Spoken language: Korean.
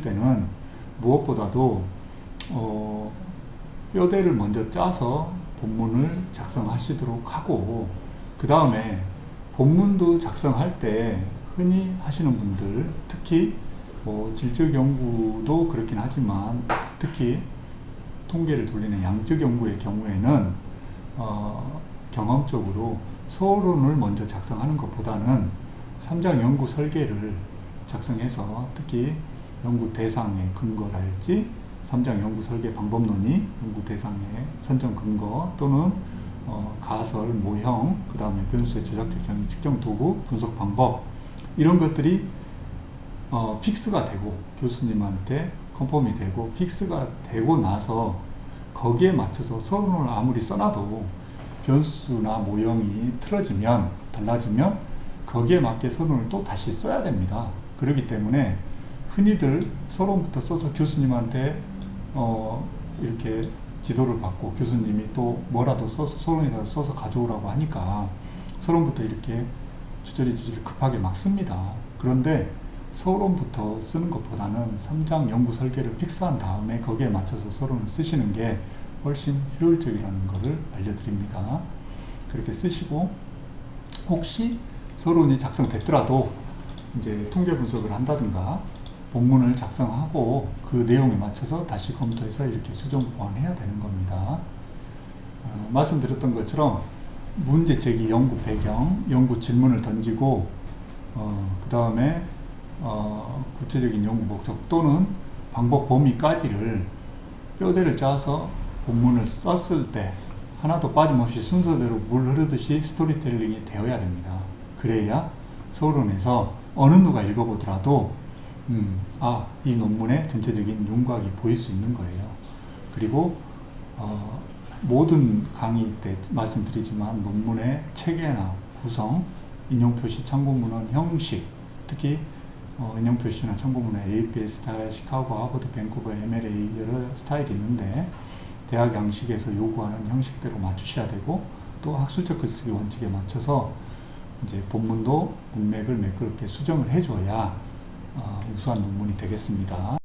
때는 무엇보다도 어, 뼈대를 먼저 짜서 본문을 작성하시도록 하고 그 다음에 본문도 작성할 때 흔히 하시는 분들 특히 뭐 질적 연구도 그렇긴 하지만 특히 통계를 돌리는 양적 연구의 경우에는 어, 경험적으로 서론을 먼저 작성하는 것보다는 삼장 연구 설계를 작성해서 특히 연구 대상의 근거랄지 삼장 연구 설계 방법론이 연구 대상의 선정 근거 또는 어, 가설, 모형, 그 다음에 변수의 조작적 정의 측정 도구, 분석 방법 이런 것들이 어, 픽스가 되고 교수님한테 컨펌이 되고 픽스가 되고 나서 거기에 맞춰서 서론을 아무리 써놔도 변수나 모형이 틀어지면 달라지면 거기에 맞게 서론을 또 다시 써야 됩니다. 그렇기 때문에 흔히들 서론부터 써서 교수님한테 어, 이렇게 지도를 받고 교수님이 또 뭐라도 써서 서론이라도 써서 가져오라고 하니까 서론부터 이렇게 주저리 주저리 급하게 막 씁니다. 그런데 서론부터 쓰는 것보다는 3장 연구 설계를 픽스한 다음에 거기에 맞춰서 서론을 쓰시는 게 훨씬 효율적이라는 것을 알려드립니다. 그렇게 쓰시고 혹시 서론이 작성됐더라도 이제 통계 분석을 한다든가 본문을 작성하고 그 내용에 맞춰서 다시 검토해서 이렇게 수정 보완해야 되는 겁니다. 어, 말씀드렸던 것처럼 문제 제기 연구 배경, 연구 질문을 던지고 어, 그 다음에 어, 구체적인 연구 목적 또는 방법 범위까지를 뼈대를 짜서 본문을 썼을 때 하나도 빠짐없이 순서대로 물 흐르듯이 스토리텔링이 되어야 됩니다. 그래야 서론에서 어느 누가 읽어보더라도 음, 아, 이 논문의 전체적인 윤곽이 보일 수 있는 거예요. 그리고 어, 모든 강의 때 말씀드리지만 논문의 체계나 구성, 인용 표시, 참고 문헌 형식, 특히 어, 인용 표시나 참고 문헌 APA 스타일, 시카고, 하버드, 밴쿠버, MLA 여러 스타일이 있는데 대학 양식에서 요구하는 형식대로 맞추셔야 되고 또 학술적 글쓰기 원칙에 맞춰서 이제 본문도 문맥을 매끄럽게 수정을 해줘야 어, 우수한 논문이 되겠습니다.